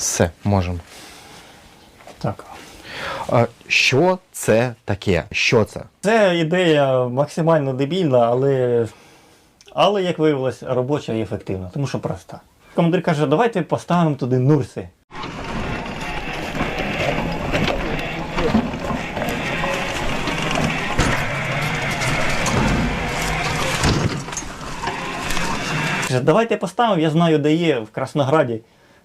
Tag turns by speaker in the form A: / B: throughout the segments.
A: Все, можемо.
B: Так.
A: А, що це таке? Що це?
B: Це ідея максимально дебільна, але, але як виявилось, робоча і ефективна, тому що проста. Командир каже, давайте поставимо туди нурси. Каже, давайте поставимо, я знаю, де є в Краснограді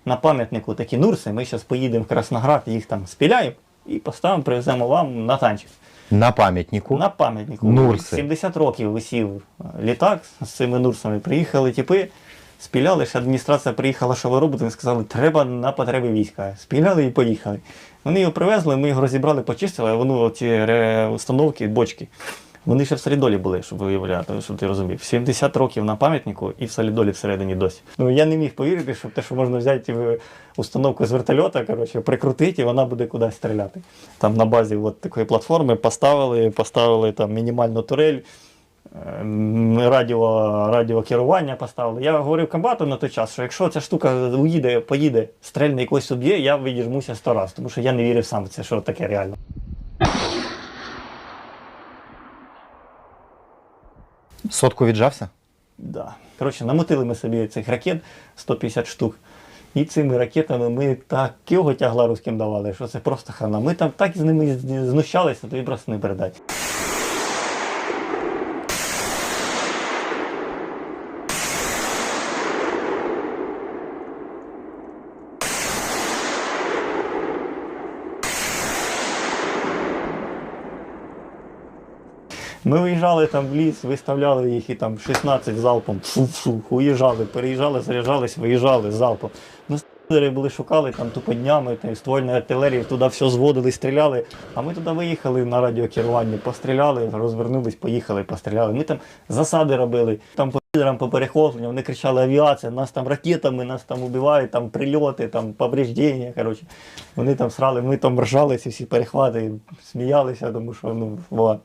B: на пам'ятнику такі нурси. Ми зараз поїдемо в Красноград, їх там спіляємо і поставимо, привеземо вам на танчик.
A: На пам'ятнику.
B: На пам'ятнику.
A: Нурси.
B: 70 років висів е, літак з цими нурсами. Приїхали типи, спіляли, ще адміністрація приїхала, що ви робите, вони сказали, треба на потреби війська. Спіляли і поїхали. Вони його привезли, ми його розібрали, почистили, а воно ці установки, бочки. Вони ще в солідолі були, щоб ви уявляти, щоб ти розумів. 70 років на пам'ятнику і в солідолі всередині досі. Ну я не міг повірити, що те, що можна взяти установку з вертольота, коротше, прикрутити, і вона буде кудись стріляти. Там на базі от такої платформи поставили, поставили там мінімальну турель. ем, Радіо, радіокерування поставили. Я говорив комбату на той час, що якщо ця штука уїде, поїде, стрельне і когось уб'є, я відіжмуся сто раз, тому що я не вірив сам в це, що таке реально.
A: Сотку віджався?
B: Да. Коротше, намотили ми собі цих ракет 150 штук. І цими ракетами ми такого тягла руським давали, що це просто хана. Ми там так з ними знущалися, тобі просто не передати. Ми виїжджали там в ліс, виставляли їх і там 16 залпом, фу-фу, уїжджали, переїжджали, заряджались, виїжджали залпом. Ну, с**ери були шукали там тупо днями, там, ствольної артилерії, туди все зводили, стріляли. А ми туди виїхали на радіокеруванні, постріляли, розвернулись, поїхали, постріляли. Ми там засади робили, там по підерам, по перехопленню, вони кричали авіація, нас там ракетами, нас там убивають, там прильоти, там повреждення. Коротше. Вони там срали, ми там ржали ці всі перехвати, сміялися, тому що ну, вот.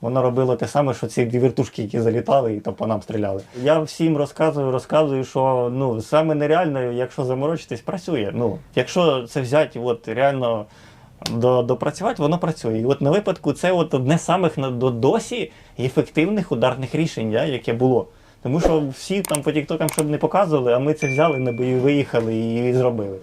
B: Воно робило те саме, що ці дві вертушки, які залітали і там по нам стріляли. Я всім розказую, розказую, що ну саме нереально, якщо заморочитись, працює. Ну, якщо це взяти, от реально до, допрацювати, воно працює. І от на випадку це от одне з самих на- до досі ефективних ударних рішень, яке було. Тому що всі там по тіктокам щоб не показували, а ми це взяли на бої, виїхали і зробили.